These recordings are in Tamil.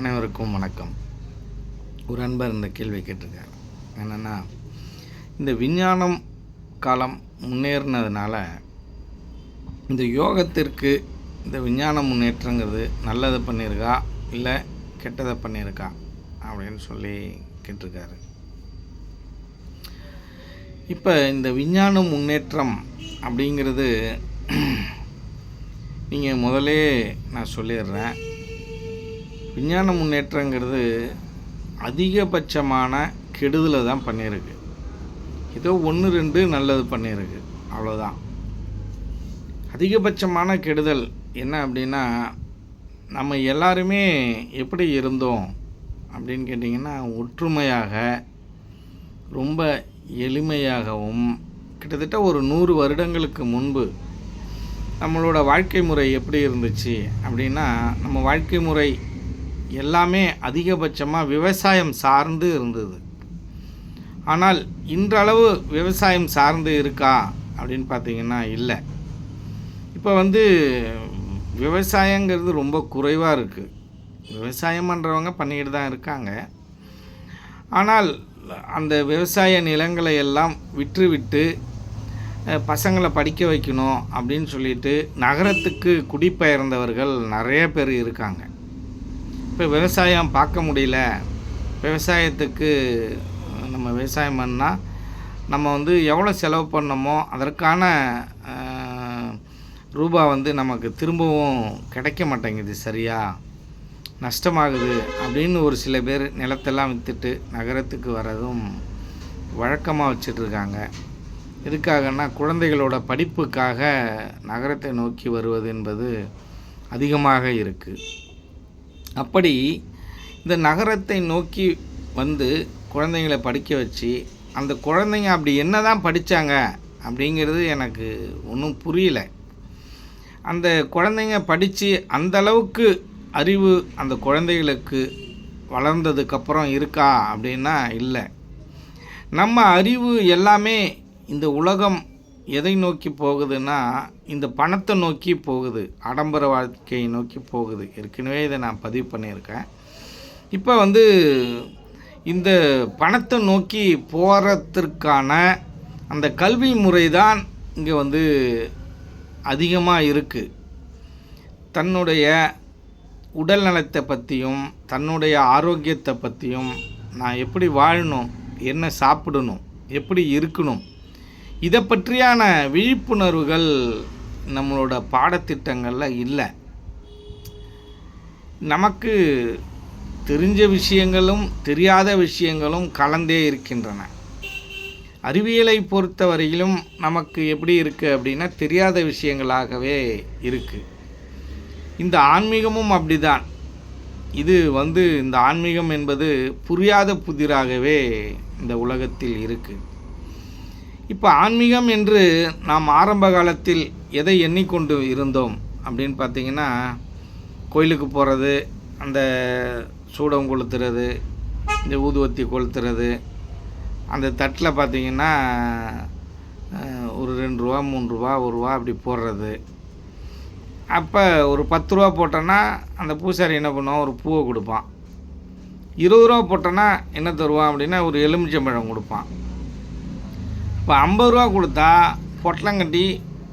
அனைவருக்கும் வணக்கம். ஒரு அன்பர் இந்த கேள்வி கேட்டிருக்காரு. என்னென்னா இந்த விஞ்ஞானம் காலம் முன்னேறினதுனால இந்த யோகத்திற்கு இந்த விஞ்ஞான முன்னேற்றங்கிறது நல்லதை பண்ணியிருக்கா? இல்லை கெட்டதை பண்ணியிருக்கா? அப்படின்னு சொல்லி கேட்டிருக்காரு. இப்போ இந்த விஞ்ஞான முன்னேற்றம் அப்படிங்கிறது நீங்கள் முதலே நான் சொல்லிடுறேன். விஞ்ஞான முன்னேற்றங்கிறது அதிகபட்சமான கெடுதலை தான் பண்ணியிருக்கு. ஏதோ ஒன்று ரெண்டு நல்லது பண்ணியிருக்கு. அவ்வளோதான் அதிகபட்சமான கெடுதல் என்ன அப்படின்னா நம்ம எல்லாருமே எப்படி இருந்தோம் அப்படின்னு கேட்டிங்கன்னா ஒற்றுமையாக ரொம்ப எளிமையாகவும் கிட்டத்தட்ட ஒரு நூறு வருடங்களுக்கு முன்பு நம்மளோட வாழ்க்கை முறை எப்படி இருந்துச்சு அப்படின்னா நம்ம வாழ்க்கை முறை எல்லாமே அதிகபட்சமாக விவசாயம் சார்ந்து இருந்தது. ஆனால் இன்றளவு விவசாயம் சார்ந்து இருக்கா அப்படின்னு பார்த்தீங்கன்னா இல்லை. இப்போ வந்து விவசாயங்கிறது ரொம்ப குறைவாக இருக்குது விவசாயம் பண்ணுறவங்க பண்ணிக்கிட்டு தான் இருக்காங்க. ஆனால் அந்த விவசாய நிலங்களை எல்லாம் விற்றுவிட்டு பசங்களை படிக்க வைக்கணும் அப்படின்னு சொல்லிட்டு நகரத்துக்கு குடிபெயர்ந்தவர்கள் நிறைய பேர் இருக்காங்க. இப்போ விவசாயம் பார்க்க முடியல. விவசாயத்துக்கு நம்ம விவசாயம் பண்ணால் நம்ம வந்து எவ்வளோ செலவு பண்ணோமோ அதற்கான ரூபா வந்து நமக்கு திரும்பவும் கிடைக்க மாட்டேங்குது சரியா? நஷ்டமாகுது அப்படின்னு ஒரு சில பேர் நிலத்தெல்லாம் விற்றுட்டு நகரத்துக்கு வரதும் வழக்கமாக வச்சிட்ருக்காங்க எதுக்காகன்னா குழந்தைகளோட படிப்புக்காக நகரத்தை நோக்கி வருவது என்பது அதிகமாக இருக்குது அப்படி இந்த நகரத்தை நோக்கி வந்து குழந்தைங்களை படிக்க வச்சு அந்த குழந்தைங்க அப்படி என்ன தான் படித்தாங்க அப்படிங்கிறது எனக்கு ஒன்றும் புரியல. அந்த குழந்தைங்க படித்து அந்த அளவுக்கு அறிவு அந்த குழந்தைகளுக்கு வளர்ந்ததுக்கப்புறம் இருக்கா அப்படின்னா இல்லை. நம்ம அறிவு எல்லாமே இந்த உலகம் எதை நோக்கி போகுதுன்னா இந்த பணத்தை நோக்கி போகுது. ஆடம்பர வாழ்க்கையை நோக்கி போகுது. ஏற்கனவே இதை நான் பதிவு பண்ணியிருக்கேன். இப்போ வந்து இந்த பணத்தை நோக்கி போகிறதுக்கான அந்த கல்வி முறை தான் இங்கே வந்து அதிகமாக இருக்குது தன்னுடைய உடல் நலத்தை பற்றியும் தன்னுடைய ஆரோக்கியத்தை பற்றியும் நான் எப்படி வாழணும் என்ன சாப்பிடணும் எப்படி இருக்கணும் இதை பற்றியான விழிப்புணர்வுகள் நம்மளோட பாடத்திட்டங்களில் இல்லை. நமக்கு தெரிஞ்ச விஷயங்களும் தெரியாத விஷயங்களும் கலந்தே இருக்கின்றன. அறிவியலை பொறுத்தவரையிலும் நமக்கு எப்படி இருக்குது அப்படின்னா தெரியாத விஷயங்களாகவே இருக்குது இந்த ஆன்மீகமும் அப்படிதான். இது வந்து இந்த ஆன்மீகம் என்பது புரியாத புதிராகவே இந்த உலகத்தில் இருக்குது இப்போ ஆன்மீகம் என்று நாம் ஆரம்ப காலத்தில் எதை எண்ணிக்கொண்டு இருந்தோம் அப்படின்னு பார்த்தீங்கன்னா கோயிலுக்கு போகிறது அந்த சூடம் கொளுத்துறது இந்த ஊதுவத்தி கொளுத்துறது அந்த தட்டில் பார்த்தீங்கன்னா ஒரு ரெண்டு ரூபா மூணு ரூபா ஒரு ரூபா அப்படி போடுறது. அப்போ ஒரு பத்து ரூபா போட்டோன்னா அந்த பூசாரி என்ன பண்ணுவான்? ஒரு பூவை கொடுப்பான். இருபது ரூபா போட்டோன்னா என்ன தருவான் அப்படின்னா ஒரு எலுமிச்சம்பழம் கொடுப்பான். இப்போ ஐம்பது ரூபா கொடுத்தா பொட்டலங்கட்டி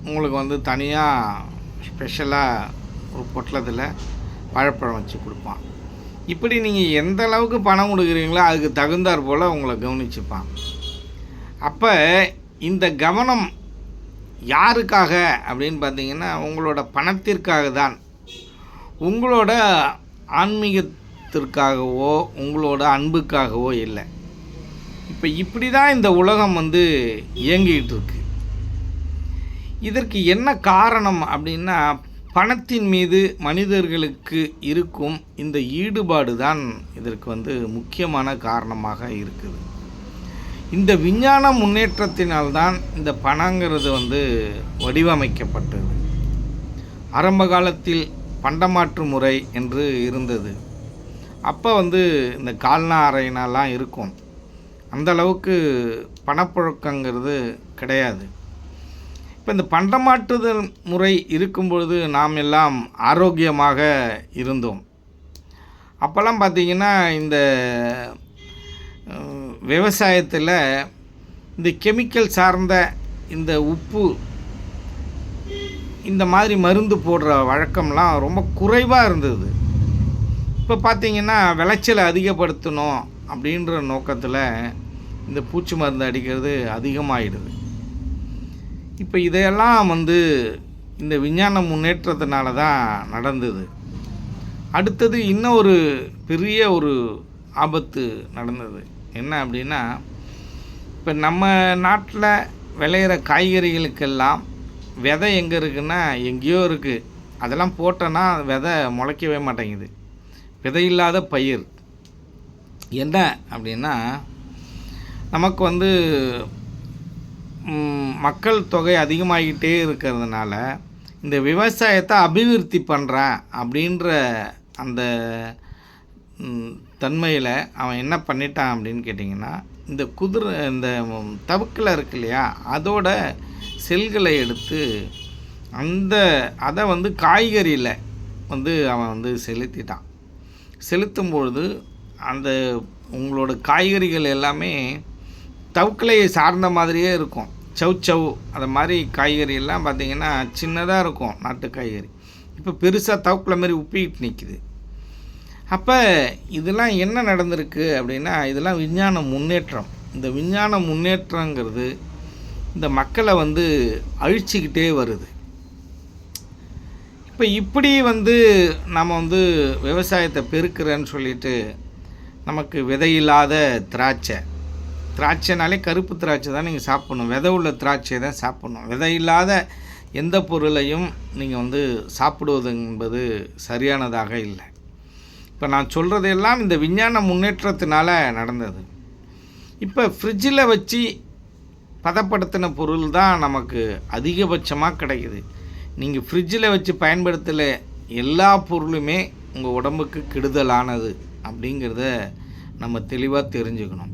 உங்களுக்கு வந்து தனியாக ஸ்பெஷலாக ஒரு பொட்டலத்தில் வாழைப்பழம் வச்சு கொடுப்பான். இப்படி நீங்கள் எந்த அளவுக்கு பணம் கொடுக்குறீங்களோ அதுக்கு தகுந்தாற் போல் உங்களை கவனிச்சுப்பான். அப்போ இந்த கவனம் யாருக்காக அப்படின்னு பார்த்தீங்கன்னா உங்களோட பணத்திற்காக தான். உங்களோட ஆன்மீகத்திற்காகவோ உங்களோட அன்புக்காகவோ இல்லை. இப்போ இப்படி தான் இந்த உலகம் வந்து இயங்கிட்டு இருக்கு இதற்கு என்ன காரணம் அப்படின்னா பணத்தின் மீது மனிதர்களுக்கு இருக்கும் இந்த ஈடுபாடு தான் இதற்கு வந்து முக்கியமான காரணமாக இருக்குது. இந்த விஞ்ஞான முன்னேற்றத்தினால்தான் இந்த பணங்கிறது வந்து வடிவமைக்கப்பட்டது. ஆரம்ப காலத்தில் பண்டமாற்று முறை என்று இருந்தது. அப்போ வந்து இந்த கால்னா அறையினாலாம் இருக்கும். அந்த அளவுக்கு பணப்புழக்கங்கிறது கிடையாது. இப்போ இந்த பண்டமாற்றுதல் முறை இருக்கும் பொழுது நாம் எல்லாம் ஆரோக்கியமாக இருந்தோம். அப்போல்லாம் பார்த்தீங்கன்னா இந்த விவசாயத்தில் இந்த கெமிக்கல் சார்ந்த இந்த உப்பு இந்த மாதிரி மருந்து போடுற வழக்கம்லாம் ரொம்ப குறைவாக இருந்தது. இப்போ பார்த்திங்கன்னா விளைச்சலை அதிகப்படுத்தணும். அப்படின்ற நோக்கத்தில் இந்த பூச்சி மருந்து அடிக்கிறது அதிகமாகிடுது இப்போ இதையெல்லாம் வந்து இந்த விஞ்ஞான முன்னேற்றத்தினால தான் நடந்தது. அடுத்தது இன்னும் ஒரு பெரிய ஒரு ஆபத்து நடந்தது. என்ன அப்படின்னா இப்போ நம்ம நாட்டில் விளையிற காய்கறிகளுக்கெல்லாம் விதை எங்கே இருக்குன்னா எங்கேயோ இருக்குது அதெல்லாம் போட்டோன்னா விதை முளைக்கவே மாட்டேங்குது. விதையில்லாத பயிர். என்ன அப்படின்னா நமக்கு வந்து மக்கள் தொகை அதிகமாகிட்டே இருக்கிறதுனால இந்த விவசாயத்தை அபிவிருத்தி பண்ணுறான் அப்படின்ற அந்த தன்மையில் அவன் என்ன பண்ணிட்டான் அப்படின்னு கேட்டிங்கன்னா இந்த குதிரை இந்த தவுக்கில் இருக்கு இல்லையா அதோட செல்களை எடுத்து அந்த அதை வந்து காய்கறியில் வந்து அவன் வந்து செலுத்திட்டான். செலுத்தும் பொழுது அந்த உங்களோட காய்கறிகள் எல்லாமே தவுக்கலையை சார்ந்த மாதிரியே இருக்கும். சவ் சவ் அது மாதிரி காய்கறி எல்லாம் சின்னதாக இருக்கும் நாட்டு காய்கறி. இப்போ பெருசாக தவுக்கலை மாதிரி உப்பிக்கிட்டு நிற்கிது அப்போ இதெல்லாம் என்ன நடந்திருக்கு அப்படின்னா இதெல்லாம் விஞ்ஞான முன்னேற்றம். இந்த விஞ்ஞான முன்னேற்றங்கிறது இந்த மக்களை வந்து அழிச்சிக்கிட்டே வருது. இப்போ இப்படி வந்து நம்ம வந்து விவசாயத்தை பெருக்கிறேன்னு சொல்லிட்டு நமக்கு விதையில்லாத திராட்சை. திராட்சைனாலே கருப்பு திராட்சை தான் நீங்கள் சாப்பிடணும். விதை உள்ள திராட்சை தான் சாப்பிடணும். விதை இல்லாத எந்த பொருளையும் நீங்கள் வந்து சாப்பிடுவது என்பது சரியானதாக இல்லை. இப்போ நான் சொல்கிறது எல்லாம் இந்த விஞ்ஞான முன்னேற்றத்தினால் நடந்தது. இப்போ ஃப்ரிட்ஜில் வச்சு பதப்படுத்தின பொருள் தான் நமக்கு அதிகபட்சமாக கிடைக்குது. நீங்கள் ஃப்ரிட்ஜில் வச்சு பயன்படுத்தல எல்லா பொருளுமே உங்கள் உடம்புக்கு கெடுதலானது. அப்படிங்கிறத நம்ம தெளிவாக தெரிஞ்சுக்கணும்.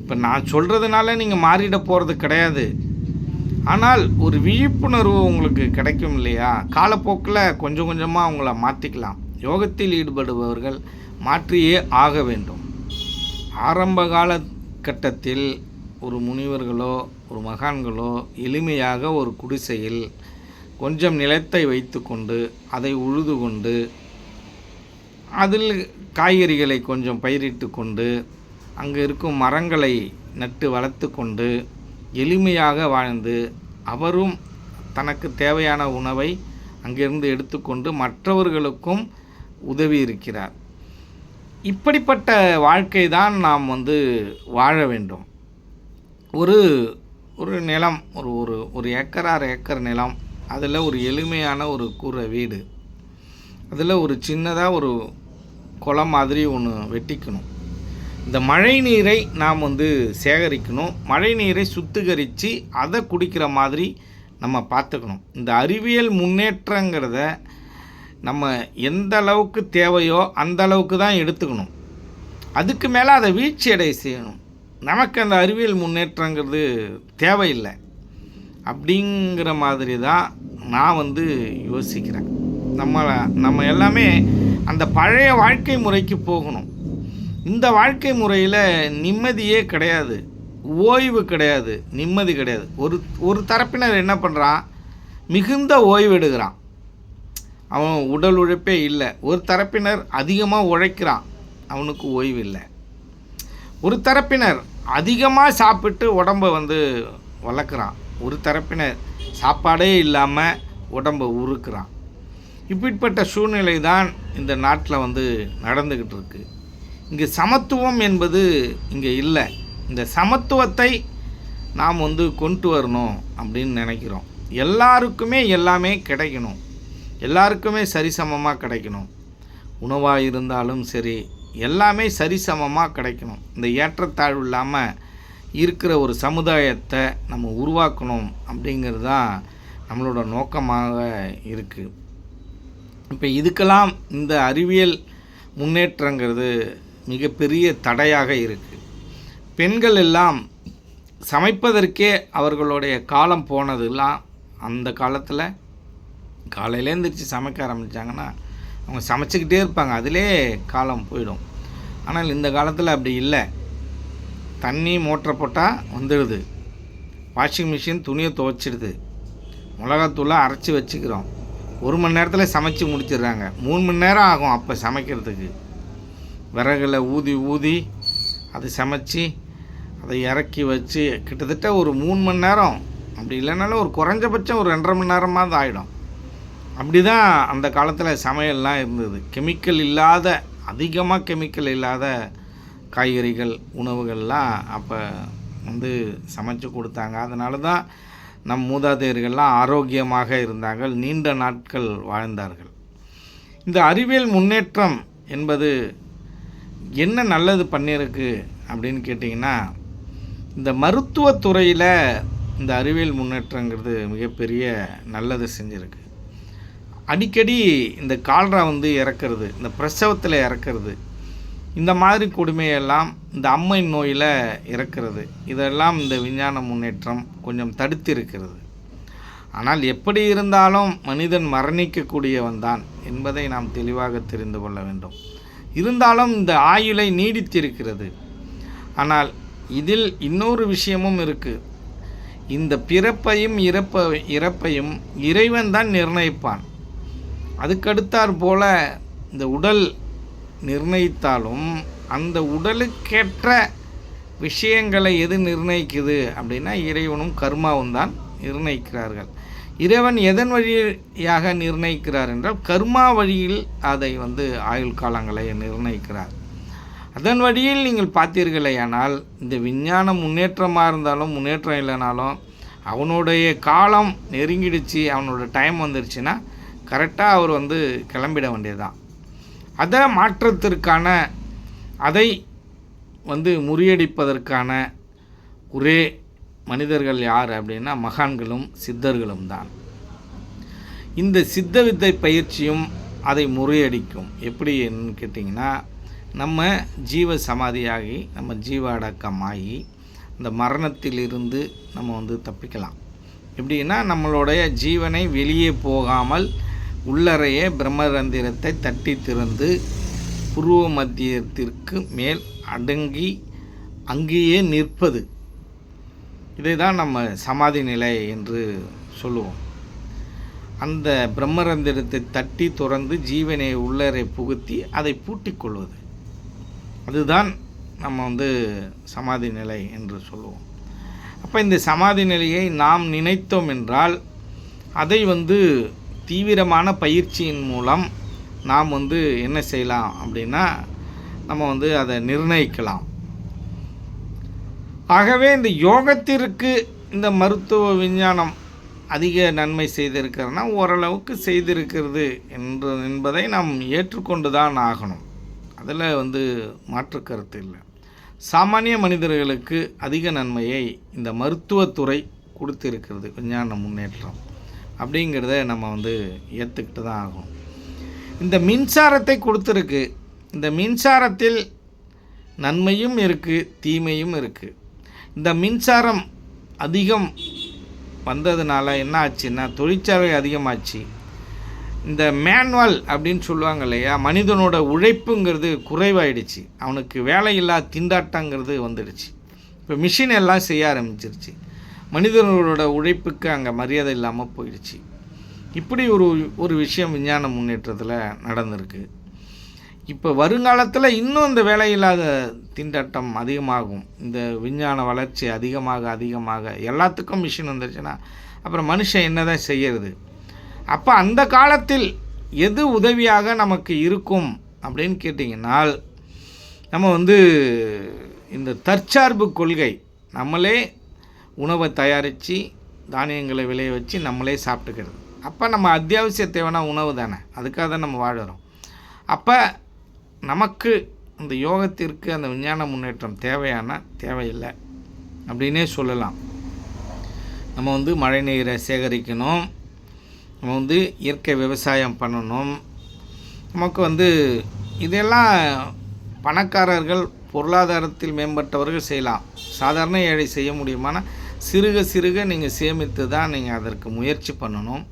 இப்போ நான் சொல்கிறதுனால நீங்கள் மாறிட போகிறது கிடையாது. ஆனால் ஒரு விழிப்புணர்வு உங்களுக்கு கிடைக்கும் இல்லையா? காலப்போக்கில் கொஞ்சம் கொஞ்சமாக அவங்கள மாற்றிக்கலாம் யோகத்தில் ஈடுபடுபவர்கள் மாற்றியே ஆக வேண்டும். ஆரம்ப கால கட்டத்தில் ஒரு முனிவர்களோ ஒரு மகான்களோ எளிமையாக ஒரு குடிசையில் கொஞ்சம் நிலத்தை வைத்துக்கொண்டு அதை உழுது கொண்டு அதில் காய்கறிகளை கொஞ்சம் பயிரிட்டு கொண்டு அங்கே இருக்கும் மரங்களை நட்டு வளர்த்து கொண்டு எளிமையாக வாழ்ந்து அவரும் தனக்கு தேவையான உணவை அங்கிருந்து எடுத்துக்கொண்டு மற்றவர்களுக்கும் உதவி இருக்கிறார். இப்படிப்பட்ட வாழ்க்கை தான் நாம் வந்து வாழ வேண்டும். ஒரு ஒரு நிலம் ஒரு ஒரு ஒரு ஏக்கர் அரை ஏக்கர் நிலம் அதில் ஒரு எளிமையான ஒரு கூரை வீடு அதில் ஒரு சின்னதாக ஒரு குளம் மாதிரி ஒன்று வெட்டிக்கணும். இந்த மழை நீரை நாம் வந்து சேகரிக்கணும். மழை நீரை சுத்திகரித்து அதை குடிக்கிற மாதிரி நம்ம பார்த்துக்கணும். இந்த அறிவியல் முன்னேற்றங்கிறத நம்ம எந்த அளவுக்கு தேவையோ அந்த அளவுக்கு தான் எடுத்துக்கணும். அதுக்கு மேலே அதை வீழ்ச்சி அடைய செய்யணும். நமக்கு அந்த அறிவியல் முன்னேற்றங்கிறது தேவையில்லை. அப்படிங்கிற மாதிரி தான் நான் வந்து யோசிக்கிறேன். நம்ம நம்ம எல்லாமே அந்த பழைய வாழ்க்கை முறைக்கு போகணும். இந்த வாழ்க்கை முறையில் நிம்மதியே கிடையாது. ஓய்வு கிடையாது. நிம்மதி கிடையாது. ஒரு ஒரு தரப்பினர் என்ன பண்ணுறான் மிகுந்த ஓய்வு எடுக்கிறான் அவன் உடல் உழைப்பே இல்லை. ஒரு தரப்பினர் அதிகமாக உழைக்கிறான். அவனுக்கு ஓய்வு இல்லை. ஒரு தரப்பினர் அதிகமாக சாப்பிட்டு உடம்பை வந்து வளர்க்குறான். ஒரு தரப்பினர் சாப்பாடே இல்லாமல் உடம்பை உருக்குறான். இப்படிப்பட்ட சூழ்நிலை தான் இந்த நாட்டில் வந்து நடந்துக்கிட்டு இருக்கு இங்கே சமத்துவம் என்பது இங்கே இல்லை. இந்த சமத்துவத்தை நாம் வந்து கொண்டு வரணும் அப்படின்னு நினைக்கிறோம். எல்லாருக்குமே எல்லாமே கிடைக்கணும். எல்லாருக்குமே சரிசமமாக கிடைக்கணும். உணவாக இருந்தாலும் சரி எல்லாமே சரிசமமாக கிடைக்கணும். இந்த ஏற்றத்தாழ்வு இல்லாமல் இருக்கிற ஒரு சமுதாயத்தை நம்ம உருவாக்கணும் அப்படிங்கிறது தான் நம்மளோட நோக்கமாக இருக்குது இப்போ இதுக்கெல்லாம் இந்த அறிவியல் முன்னேற்றங்கிறது மிகப்பெரிய தடையாக இருக்குது பெண்கள் எல்லாம் சமைப்பதற்கே அவர்களுடைய காலம் போனதெல்லாம் அந்த காலத்தில் காலையில எழுந்திரிச்சு சமைக்க ஆரம்பித்தாங்கன்னா அவங்க சமைச்சிக்கிட்டே இருப்பாங்க. அதிலே காலம் போயிடும். ஆனால் இந்த காலத்தில் அப்படி இல்லை. தண்ணி மோட்டரை போட்டால் வந்துடுது. வாஷிங் மிஷின் துணியை துவைச்சிடுது. மிளகாத்தூளை அரைச்சி வச்சுக்கிறோம். ஒரு மணி நேரத்தில் சமைச்சு முடிச்சிடுறாங்க. மூணு மணி நேரம் ஆகும் அப்போ சமைக்கிறதுக்கு. விறகுல ஊதி ஊதி அதை சமைச்சு அதை இறக்கி வச்சு கிட்டத்தட்ட ஒரு மூணு மணி நேரம். அப்படி இல்லைனாலும் ஒரு குறைஞ்சபட்சம் ஒரு ரெண்டரை மணி நேரமாக தான் ஆகிடும் அப்படி தான் அந்த காலத்தில் சமையல்லாம் இருந்தது. கெமிக்கல் இல்லாத அதிகமாக கெமிக்கல் இல்லாத காய்கறிகள் உணவுகள்லாம் அப்போ வந்து சமைச்சு கொடுத்தாங்க. அதனால தான் நம் மூதாதையர்கள்லாம் ஆரோக்கியமாக இருந்தார்கள் நீண்ட நாட்கள் வாழ்ந்தார்கள். இந்த அறிவியல் முன்னேற்றம் என்பது என்ன நல்லது பண்ணியிருக்கு அப்படின்னு கேட்டிங்கன்னா இந்த மருத்துவத்துறையில் இந்த அறிவியல் முன்னேற்றங்கிறது மிகப்பெரிய நல்லது செஞ்சுருக்கு. அடிக்கடி இந்த கால்ரா வந்து இறக்கிறது இந்த பிரசவத்தில் இறக்கிறது இந்த மாதிரி கொடுமையெல்லாம் இந்த அம்மை நோயில் இறக்கிறது. இதெல்லாம் இந்த விஞ்ஞான முன்னேற்றம் கொஞ்சம் தடுத்து இருக்கிறது ஆனால் எப்படி இருந்தாலும் மனிதன் மரணிக்கக்கூடியவன் தான் என்பதை நாம் தெளிவாக தெரிந்து கொள்ள வேண்டும். இருந்தாலும் இந்த ஆயுளை நீடித்திருக்கிறது. ஆனால் இதில் இன்னொரு விஷயமும் இருக்குது இந்த பிறப்பையும் இறப்ப இறப்பையும் இறைவன் தான் நிர்ணயிப்பான். அதுக்கடுத்தாற் போல இந்த உடல் நிர்ணயித்தாலும் அந்த உடலுக்கேற்ற விஷயங்களை எது நிர்ணயிக்குது அப்படின்னா இறைவனும் கர்மாவும் தான் நிர்ணயிக்கிறார்கள். இறைவன் எதன் வழியாக நிர்ணயிக்கிறார் என்றால் கர்மா வழியில் அதை வந்து ஆயுள் காலங்களை நிர்ணயிக்கிறார். அதன் வழியில் நீங்கள் பார்த்தீர்களேயானால் இந்த விஞ்ஞான முன்னேற்றமாக இருந்தாலும் முன்னேற்றம் இல்லைனாலும் அவனுடைய காலம் நெருங்கிடுச்சு அவனோட டைம் வந்துருச்சுன்னா கரெக்டாக அவர் வந்து கிளம்பிட வேண்டியதுதான். அதை மாற்றத்திற்கான அதை வந்து முறியடிப்பதற்கான ஒரே மனிதர்கள் யார் அப்படின்னா மகான்களும் சித்தர்களும் தான். இந்த சித்த வித்தை பயிற்சியும் அதை முறியடிக்கும். எப்படின்னு கேட்டிங்கன்னா நம்ம ஜீவ சமாதியாகி நம்ம ஜீவ அடக்கமாகி அந்த மரணத்திலிருந்து நம்ம வந்து தப்பிக்கலாம். எப்படின்னா நம்மளுடைய ஜீவனை வெளியே போகாமல் உள்ளறையே பிரம்மரந்திரத்தை தட்டி திறந்து புருவ மத்தியத்திற்கு மேல் அடங்கி அங்கேயே நிற்பது. இதை தான் நம்ம சமாதி நிலை என்று சொல்லுவோம். அந்த பிரம்மரந்திரத்தை தட்டி துறந்து ஜீவனை உள்ளரை புகுத்தி அதை பூட்டிக் கொள்வது. அதுதான் நம்ம வந்து சமாதி நிலை என்று சொல்லுவோம். அப்போ இந்த சமாதி நிலையை நாம் நினைத்தோம் என்றால் அதை வந்து தீவிரமான பயிற்சியின் மூலம் நாம் வந்து என்ன செய்யலாம் அப்படின்னா நம்ம வந்து அதை நிர்ணயிக்கலாம். ஆகவே இந்த யோகத்திற்கு இந்த மருத்துவ விஞ்ஞானம் அதிக நன்மை செய்திருக்கிறதுனா ஓரளவுக்கு செய்திருக்கிறது என்று என்பதை நாம் ஏற்றுக்கொண்டு தான் ஆகணும். அதில் வந்து மாற்று கருத்து இல்லை. சாமானிய மனிதர்களுக்கு அதிக நன்மையை இந்த மருத்துவத்துறை கொடுத்திருக்கிறது விஞ்ஞான முன்னேற்றம். அப்படிங்கிறத நம்ம வந்து ஏற்றுக்கிட்டு தான் ஆகும் இந்த மின்சாரத்தை கொடுத்துருக்கு. இந்த மின்சாரத்தில் நன்மையும் இருக்குது தீமையும் இருக்குது இந்த மின்சாரம் அதிகம் வந்ததுனால என்ன ஆச்சுன்னா தொழிற்சாலை அதிகமாச்சு. இந்த மேனுவல் அப்படின்னு சொல்லுவாங்க இல்லையா மனிதனோட உழைப்புங்கிறது குறைவாயிடுச்சு. அவனுக்கு வேலையில்லா திண்டாட்டங்கிறது வந்துடுச்சு. இப்போ மிஷின் எல்லாம் செய்ய ஆரம்பிச்சிருச்சு. மனிதர்களோட உழைப்புக்கு அங்கே மரியாதை இல்லாமல் போயிடுச்சு. இப்படி ஒரு ஒரு விஷயம் விஞ்ஞான முன்னேற்றத்தில் நடந்திருக்கு. இப்போ வருங்காலத்தில் இன்னும் இந்த வேலையில்லாத திண்டாட்டம் அதிகமாகும். இந்த விஞ்ஞான வளர்ச்சி அதிகமாக அதிகமாக. எல்லாத்துக்கும் மிஷின் வந்துருச்சுன்னா அப்புறம் மனுஷன் என்ன தான் செய்யறது? அப்போ அந்த காலத்தில் எது உதவியாக நமக்கு இருக்கும் அப்படின்னு கேட்டிங்கன்னால் நம்ம வந்து இந்த தற்சார்பு கொள்கை நம்மளே உணவை தயாரித்து தானியங்களை விளைய வச்சு நம்மளே சாப்பிட்டுக்கிறது. அப்போ நம்ம அத்தியாவசிய தேவையான உணவு தானே? அதுக்காக தான் நம்ம வாழுறோம் அப்போ நமக்கு இந்த யோகத்திற்கு அந்த விஞ்ஞான முன்னேற்றம் தேவையான? தேவையில்லை. அப்படின்னே சொல்லலாம். நம்ம வந்து மழை நீரை சேகரிக்கணும். நம்ம வந்து இயற்கை விவசாயம் பண்ணணும். நமக்கு வந்து இதெல்லாம் பணக்காரர்கள் பொருளாதாரத்தில் மேம்பட்டவர்கள் செய்யலாம். சாதாரண ஏழை செய்ய முடியுமானா? சிறுக சிறுக நீங்கள் சேமித்து தான் நீங்கள் அதற்கு முயற்சி பண்ணணும்.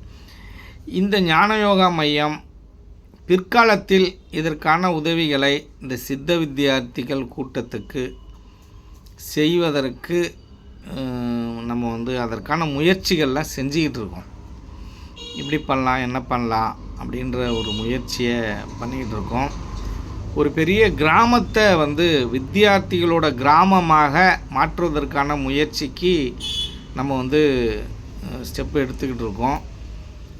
இந்த ஞான யோகா மையம் பிற்காலத்தில் இதற்கான உதவிகளை இந்த சித்த வித்தியார்த்திகள் கூட்டத்துக்கு செய்வதற்கு நம்ம வந்து அதற்கான முயற்சிகள்லாம் செஞ்சுக்கிட்டு இருக்கோம். இப்படி பண்ணலாம் என்ன பண்ணலாம் அப்படின்ற ஒரு முயற்சியை பண்ணிக்கிட்டு இருக்கோம். ஒரு பெரிய கிராமத்தை வந்து வித்தியார்த்திகளோட கிராமமாக மாற்றுவதற்கான முயற்சிக்கு நம்ம வந்து ஸ்டெப் எடுத்துக்கிட்டு இருக்கோம்.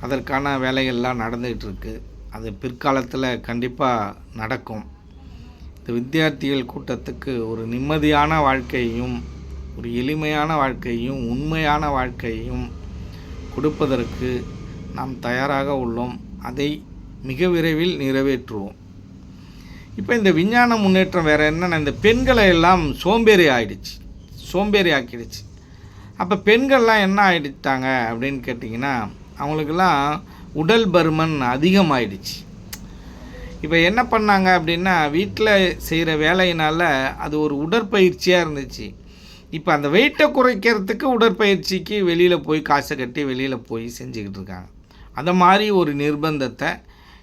அதற்கான வேலைகள்லாம் நடந்துக்கிட்டு இருக்குது அது பிற்காலத்தில் கண்டிப்பாக நடக்கும். இந்த வித்தியார்த்திகள் கூட்டத்துக்கு ஒரு நிம்மதியான வாழ்க்கையும் ஒரு எளிமையான வாழ்க்கையும் உண்மையான வாழ்க்கையும் கொடுப்பதற்கு நாம் தயாராக உள்ளோம். அதை மிக விரைவில் நிறைவேற்றுவோம். இப்போ இந்த விஞ்ஞான முன்னேற்றம் வேறு என்னென்னா இந்த பெண்களை எல்லாம் சோம்பேறி ஆகிடுச்சு சோம்பேறி ஆக்கிடுச்சு. அப்போ பெண்கள்லாம் என்ன ஆயிடுட்டாங்க அப்படின்னு கேட்டிங்கன்னா அவங்களுக்கெல்லாம் உடல் பருமன் அதிகமாகிடுச்சு இப்போ என்ன பண்ணாங்க அப்படின்னா வீட்டில் செய்கிற வேலையினால் அது ஒரு உடற்பயிற்சியாக இருந்துச்சு. இப்போ அந்த வெயிட்டை குறைக்கிறதுக்கு உடற்பயிற்சிக்கு வெளியில் போய் காசை கட்டி வெளியில் போய் செஞ்சுக்கிட்டு இருக்காங்க. அந்த மாதிரி ஒரு நிர்பந்தத்தை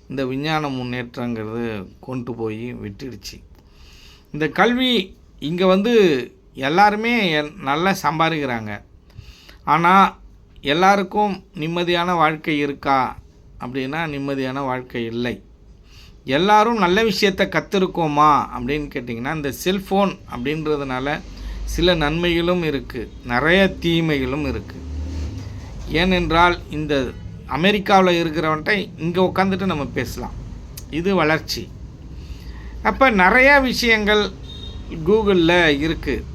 இந்த விஞ்ஞான முன்னேற்றங்கிறது கொண்டு போய் விட்டுடுச்சு. இந்த கல்வி இங்கே வந்து எல்லாருமே நல்லா சம்பாதிக்கிறாங்க. ஆனால் எல்லாருக்கும் நிம்மதியான வாழ்க்கை இருக்கா? அப்படின்னா நிம்மதியான வாழ்க்கை இல்லை. எல்லாரும் நல்ல விஷயத்தை கற்றுருக்கோமா அப்படின்னு கேட்டிங்கன்னா இந்த செல்ஃபோன் அப்படின்றதுனால சில நன்மைகளும் இருக்குது நிறைய தீமைகளும் இருக்குது ஏனென்றால் இந்த அமெரிக்காவில் இருக்கிறவன்ட்ட இங்கே உட்காந்துட்டு நம்ம பேசலாம். இது வளர்ச்சி. அப்போ நிறையா விஷயங்கள் கூகுளில் இருக்குது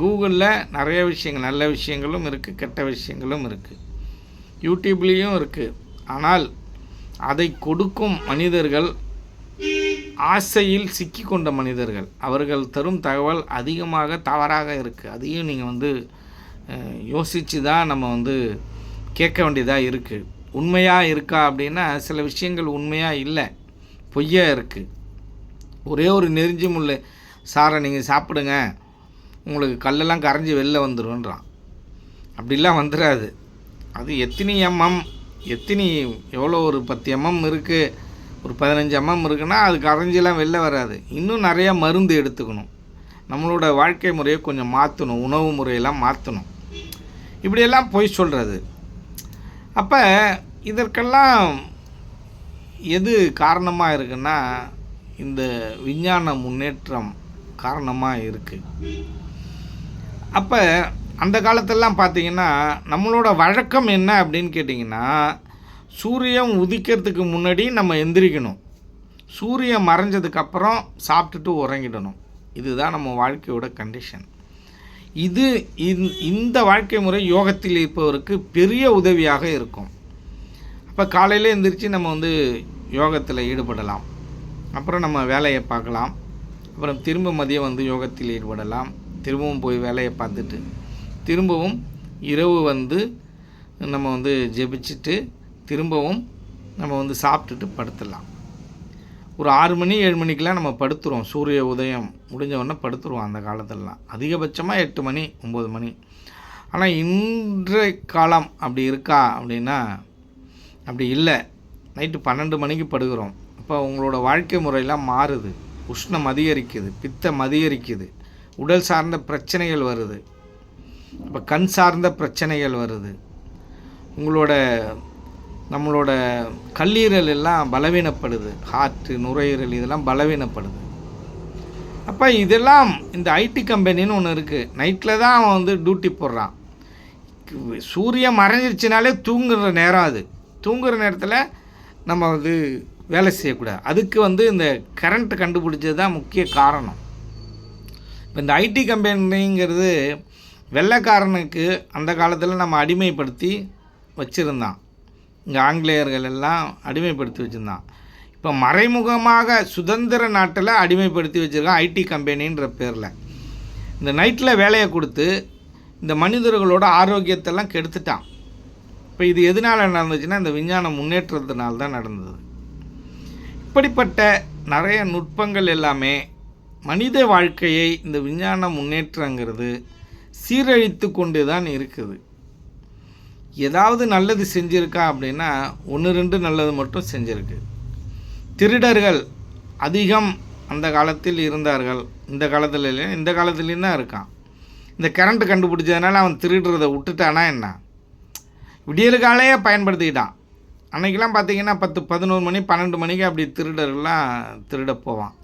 கூகுளில் நிறைய விஷயங்கள் நல்ல விஷயங்களும் இருக்குது கெட்ட விஷயங்களும் இருக்குது யூடியூப்லேயும் இருக்குது ஆனால் அதை கொடுக்கும் மனிதர்கள் ஆசையில் சிக்கி கொண்ட மனிதர்கள். அவர்கள் தரும் தகவல் அதிகமாக தவறாக இருக்குது அதையும் நீங்கள் வந்து யோசித்து தான் நம்ம வந்து கேட்க வேண்டியதாக இருக்குது உண்மையாக இருக்கா அப்படின்னா சில விஷயங்கள் உண்மையாக இல்லை. பொய்யா இருக்குது ஒரே ஒரு நெறிஞ்சி முள் சாரை நீங்கள் சாப்பிடுங்க. உங்களுக்கு கல்லெல்லாம் கரைஞ்சி வெளில வந்துடும்ன்றான் அப்படிலாம் வந்துடாது அது எத்தனி எம்எம் எத்தனி எவ்வளோ ஒரு பத்து எம்எம் இருக்குது ஒரு பதினஞ்சு எம்எம் இருக்குன்னா அது கரைஞ்சிலாம் வெளில வராது. இன்னும் நிறையா மருந்து எடுத்துக்கணும். நம்மளோட வாழ்க்கை முறையை கொஞ்சம் மாற்றணும் உணவு முறையெல்லாம் மாற்றணும் இப்படியெல்லாம் பொய் சொல்கிறது அப்போ இதற்கெல்லாம் எது காரணமாக இருக்குன்னா இந்த விஞ்ஞான முன்னேற்றம் காரணமாக இருக்குது அப்போ அந்த காலத்திலலாம் பார்த்தீங்கன்னா நம்மளோட வழக்கம் என்ன அப்படின்னு கேட்டிங்கன்னா சூரியன் உதிக்கிறதுக்கு முன்னாடி நம்ம எந்திரிக்கணும். சூரியன் மறைஞ்சதுக்கப்புறம் சாப்பிட்டுட்டு உறங்கிடணும். இதுதான் நம்ம வாழ்க்கையோட கண்டிஷன் இது இந்த- இந்த வாழ்க்கை முறை யோகத்தில் இருப்பவருக்கு பெரிய உதவியாக இருக்கும். அப்போ காலையில் எழுந்திரிச்சு நம்ம வந்து யோகத்தில் ஈடுபடலாம். அப்புறம் நம்ம வேலையை பார்க்கலாம். அப்புறம் திரும்ப மதியம் வந்து யோகத்தில் ஈடுபடலாம். திரும்பவும் போய் வேலையை பார்த்துட்டு திரும்பவும் இரவு வந்து நம்ம வந்து ஜெபிச்சுட்டு திரும்பவும் நம்ம வந்து சாப்பிட்டுட்டு படுத்துடலாம். ஒரு ஆறு மணி ஏழு மணிக்கெலாம் நம்ம படுத்துருவோம். சூரிய உதயம் முடிஞ்ச உடனே படுத்துருவோம் அந்த காலத்திலலாம். அதிகபட்சமாக எட்டு மணி ஒம்பது மணி. ஆனால் இன்றைய காலம் அப்படி இருக்கா அப்படின்னா அப்படி இல்லை. நைட்டு பன்னெண்டு மணிக்கு படுகிறோம் அப்போ உங்களோட வாழ்க்கை முறையெல்லாம் மாறுது. உஷ்ணம் அதிகரிக்குது பித்தம் அதிகரிக்குது. உடல் சார்ந்த பிரச்சனைகள் வருது. இப்போ கண் சார்ந்த பிரச்சனைகள் வருது. உங்களோட நம்மளோட கல்லீரல் எல்லாம் பலவீனப்படுது. ஹார்ட்டு நுரையீரல் இதெல்லாம் பலவீனப்படுது. அப்போ இதெல்லாம் இந்த ஐடி கம்பெனின்னு ஒன்று இருக்குது நைட்டில் தான் அவன் வந்து டியூட்டி போடுறான். சூரியன் மறைஞ்சிருச்சுனாலே தூங்குற நேரம் அது. தூங்குற நேரத்தில் நம்ம வந்து வேலை செய்யக்கூடாது. அதுக்கு வந்து இந்த கரண்ட் கண்டுபிடிச்சது தான் முக்கிய காரணம். இப்போ இந்த ஐடி கம்பெனிங்கிறது வெள்ளைக்காரனுக்கு அந்த காலத்தில் நம்ம அடிமைப்படுத்தி வச்சுருந்தான். இங்கே ஆங்கிலேயர்கள் எல்லாம் அடிமைப்படுத்தி வச்சுருந்தான். இப்போ மறைமுகமாக சுதந்திர நாட்டில் அடிமைப்படுத்தி வச்சுருக்கான் ஐடி கம்பெனின்ற பேரில். இந்த நைட்டில் வேலையை கொடுத்து இந்த மனிதர்களோட ஆரோக்கியத்தெல்லாம் கெடுத்துட்டான். இப்போ இது எதனால் நடந்துச்சுன்னா இந்த விஞ்ஞான முன்னேற்றத்தினால் தான் நடந்தது. இப்படிப்பட்ட நிறைய நுட்பங்கள் எல்லாமே மனித வாழ்க்கையை இந்த விஞ்ஞான முன்னேற்றங்கிறது சீரழித்து கொண்டு தான் இருக்குது. ஏதாவது நல்லது செஞ்சுருக்கா அப்படின்னா ஒன்று ரெண்டு நல்லது மட்டும் செஞ்சுருக்கு. திருடர்கள் அதிகம் அந்த காலத்தில் இருந்தார்கள். இந்த காலத்தில் இல்லை இந்த காலத்துலேயும் தான் இருக்கான். இந்த கரண்ட் கண்டுபிடிச்சதுனால அவன் திருடுறதை விட்டுட்டானா என்ன? விடியலுக்காலையே பயன்படுத்திக்கிட்டான். அன்றைக்கெலாம் பார்த்திங்கன்னா பத்து பதினோரு மணி பன்னெண்டு மணிக்கு அப்படி திருடர்கள்லாம் திருட போவான்.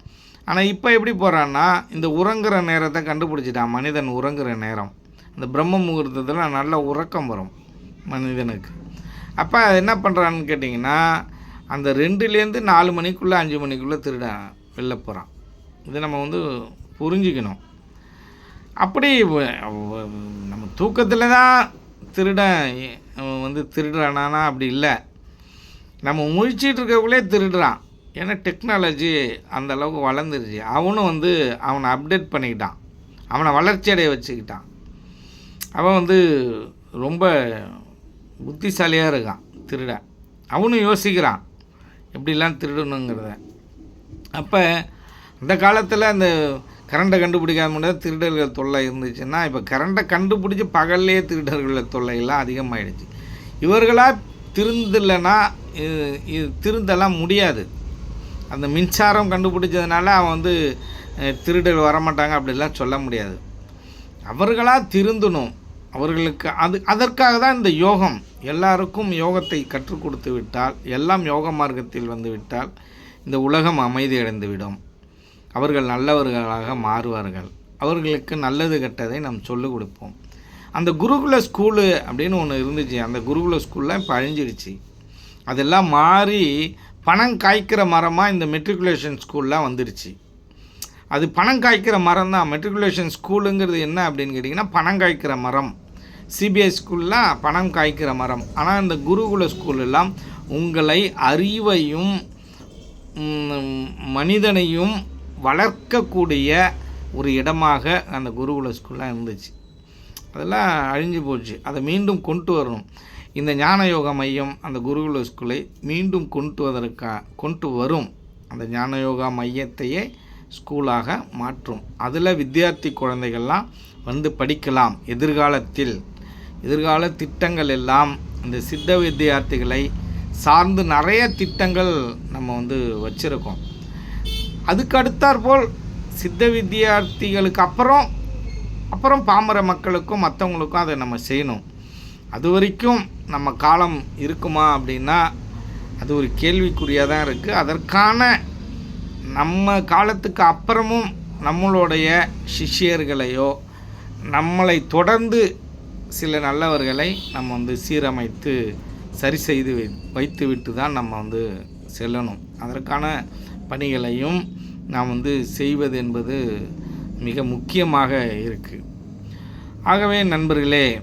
ஆனால் இப்போ எப்படி போகிறான்னா இந்த உறங்குற நேரத்தை கண்டுபிடிச்சிட்டான். மனிதன் உறங்குற நேரம். இந்த பிரம்ம முகூர்த்தத்தில் நல்ல உறக்கம் வரும். மனிதனுக்கு. அப்போ அது என்ன பண்ணுறான்னு கேட்டிங்கன்னா அந்த ரெண்டுலேருந்து நாலு மணிக்குள்ளே அஞ்சு மணிக்குள்ளே திருட வெளில போகிறான் இது நம்ம வந்து புரிஞ்சுக்கணும். அப்படி நம்ம தூக்கத்தில் தான் திருடன் வந்து திருடுறானா அப்படி இல்லை. நம்ம முழிச்சிட்டு இருக்கக்குள்ளே திருடுறான். ஏன்னா டெக்னாலஜி அந்த அளவுக்கு வளர்ந்துருச்சு. அவனும் வந்து அவனை அப்டேட் பண்ணிக்கிட்டான். அவனை வளர்ச்சி அடைய வச்சுக்கிட்டான். அவன் வந்து ரொம்ப புத்திசாலியாக இருக்கான் திருடன் அவனும் யோசிக்கிறான் எப்படிலாம் திருடணுங்கிறத. அப்போ அந்த காலத்தில் அந்த கரண்டை கண்டுபிடிக்காத முடியாது திருடர்கள் தொல்லை இருந்துச்சுன்னா இப்போ கரண்டை கண்டுபிடிச்சி பகல்லே திருடர்கள் தொல்லையெல்லாம் அதிகமாகிடுச்சு இவர்களாக திருந்தலைன்னா இது இது முடியாது. அந்த மின்சாரம் கண்டுபிடிச்சதுனால அவன் வந்து திருடர் வரமாட்டாங்க அப்படிலாம் சொல்ல முடியாது. அவர்களாக திருந்தணும். அவர்களுக்கு அது அதற்காக தான் இந்த யோகம். எல்லாருக்கும் யோகத்தை கற்றுக் கொடுத்து விட்டால் எல்லாம் யோக மார்க்கத்தில் வந்து விட்டால் இந்த உலகம் அமைதியடைந்துவிடும் அவர்கள் நல்லவர்களாக மாறுவார்கள். அவர்களுக்கு நல்லது கெட்டதை நாம் சொல்லிக் கொடுப்போம். அந்த குருகுல ஸ்கூலு அப்படின்னு ஒன்று இருந்துச்சு. அந்த குருகுல ஸ்கூல்லாம் இப்போ அழிஞ்சிடுச்சு அதெல்லாம் மாறி பணம் காய்க்கிற மரமாக இந்த மெட்ரிகுலேஷன் ஸ்கூல்லாம் வந்துடுச்சு அது பணம் காய்க்கிற மரம் தான். மெட்ரிகுலேஷன் ஸ்கூலுங்கிறது என்ன அப்படின்னு கேட்டிங்கன்னா பணம் காய்க்கிற மரம். சிபிஎஸ் ஸ்கூல்லாம் பணம் காய்க்கிற மரம். ஆனால் இந்த குருகுல ஸ்கூலெல்லாம் உங்களை அறிவையும் மனிதனையும் வளர்க்கக்கூடிய ஒரு இடமாக அந்த குருகுல ஸ்கூல்லாம் இருந்துச்சு. அதெல்லாம் அழிஞ்சு போச்சு. அதை மீண்டும் கொண்டு வரணும். இந்த ஞான யோக மையம் அந்த குருகுல ஸ்கூலை மீண்டும் கொண்டு வதற்கா கொண்டு வரும். அந்த ஞான யோகா மையத்தையே ஸ்கூலாக மாற்றும். அதில் வித்தியார்த்தி குழந்தைகள்லாம் வந்து படிக்கலாம். எதிர்காலத்தில் எதிர்கால திட்டங்கள் எல்லாம் இந்த சித்த வித்தியார்த்திகளை சார்ந்து நிறைய திட்டங்கள் நம்ம வந்து வச்சுருக்கோம். அதுக்கு அடுத்தாற்போல் சித்த வித்தியார்த்திகளுக்கு அப்புறம் அப்புறம் பாமர மக்களுக்கும் மற்றவங்களுக்கும் அதை நம்ம செய்யணும். அது வரைக்கும் நம்ம காலம் இருக்குமா அப்படின்னா அது ஒரு கேள்விக்குறியாக தான் இருக்குது அதற்கான நம்ம காலத்துக்கு அப்புறமும் நம்மளுடைய சிஷ்யர்களையோ நம்மளை தொடர்ந்து சில நல்லவர்களை நம்ம வந்து சீரமைத்து சரி செய்து வை வைத்து விட்டு தான் நம்ம வந்து செல்லணும். அதற்கான பணிகளையும் நாம் வந்து செய்வது என்பது மிக முக்கியமாக இருக்குது ஆகவே நண்பர்களே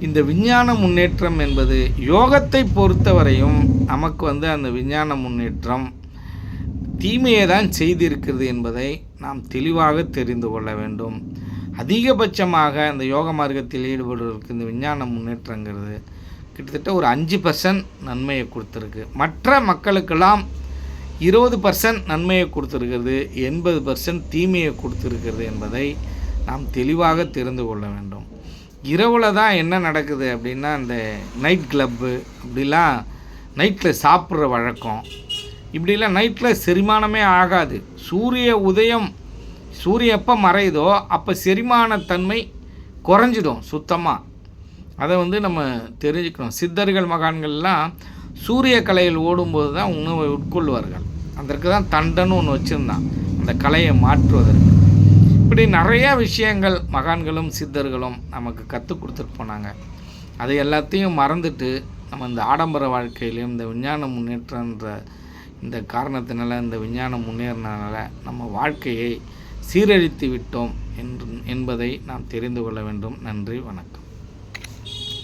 இந்த விஞ்ஞான முன்னேற்றம் என்பது யோகத்தை பொறுத்தவரையும் நமக்கு வந்து அந்த விஞ்ஞான முன்னேற்றம் தீமையை தான் செய்திருக்கிறது என்பதை நாம் தெளிவாக தெரிந்து கொள்ள வேண்டும். அதிகபட்சமாக இந்த யோக மார்க்கத்தில் ஈடுபடுவதற்கு இந்த விஞ்ஞான முன்னேற்றங்கிறது கிட்டத்தட்ட ஒரு அஞ்சு பர்சன்ட் நன்மையை கொடுத்துருக்கு. மற்ற மக்களுக்கெல்லாம் இருபது பர்சன்ட் நன்மையை கொடுத்துருக்கிறது எண்பது பர்சன்ட் தீமையை கொடுத்துருக்கிறது என்பதை நாம் தெளிவாக தெரிந்து கொள்ள வேண்டும். இரவில் தான் என்ன நடக்குது அப்படின்னா இந்த நைட் கிளப்பு அப்படிலாம் நைட்டில் சாப்பிட்ற வழக்கம். இப்படிலாம் நைட்டில் செரிமானமே ஆகாது. சூரிய உதயம் சூரிய எப்போ மறையுதோ அப்போ செரிமானத்தன்மை குறைஞ்சிடும் சுத்தமாக அதை வந்து நம்ம தெரிஞ்சுக்கணும். சித்தர்கள் மகான்கள்லாம் சூரிய கலையில் ஓடும்போது தான் உணவை உட்கொள்வார்கள். அதற்கு தான் தண்டன்னு ஒன்று வச்சுருந்தான். அந்த கலையை மாற்றுவதற்கு. இப்படி நிறைய விஷயங்கள் மகான்களும் சித்தர்களும் நமக்கு கற்றுக் கொடுத்துட்டு போனாங்க. அது எல்லாத்தையும் மறந்துட்டு நம்ம இந்த ஆடம்பர வாழ்க்கையிலையும் இந்த விஞ்ஞான முன்னேற்றன்ற இந்த காரணத்தினால இந்த விஞ்ஞானம் முன்னேறினால நம்ம வாழ்க்கையை சீரழித்து விட்டோம் என்று என்பதை நாம் தெரிந்து கொள்ள வேண்டும். நன்றி வணக்கம்.